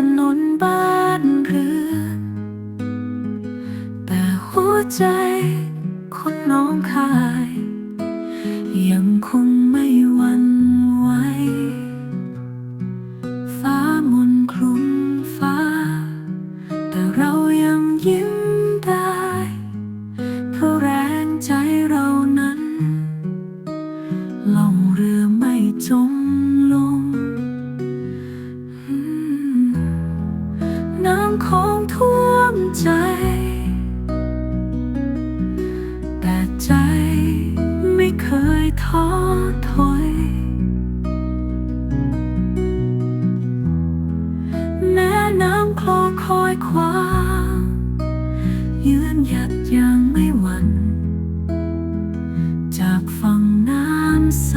ถนนบ้านเรือ แต่หัวใจคนน้องคาย ยังคงไม่หวั่นไหวฟ้ามนคลุมฟ้า แต่เรายังยิ้ม ของท่วมใจ แต่ใจไม่เคยท้อถอย แม้น้ำคลอคอยควายืนหยัดอย่างไม่หวั่นจากฝั่งน้ำใส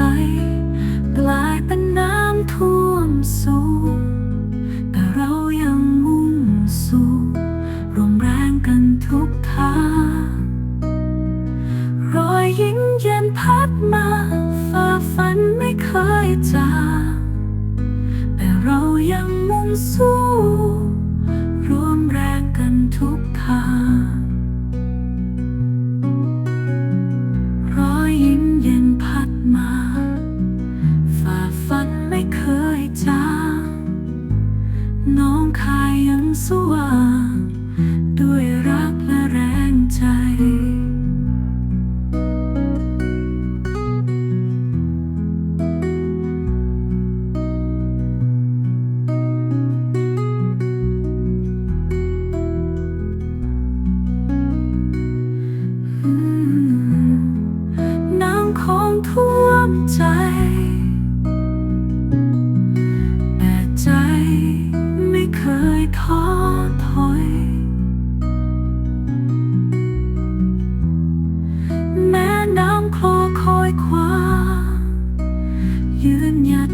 กันทุกทางรอยยิ้มเย็นพัดมาฝ่าฟันไม่เคยจางแต่เรายังมุ่งสู้ร่วมแรงกันทุกทางรอยยิ้มเย็นพัดมาฝ่าฟันไม่เคยจางน้องคายยังสว่าง ท่วมใจ แต่ใจไม่เคยท้อถอย แม่น้ำคลอคอยคว้ายืนหยัด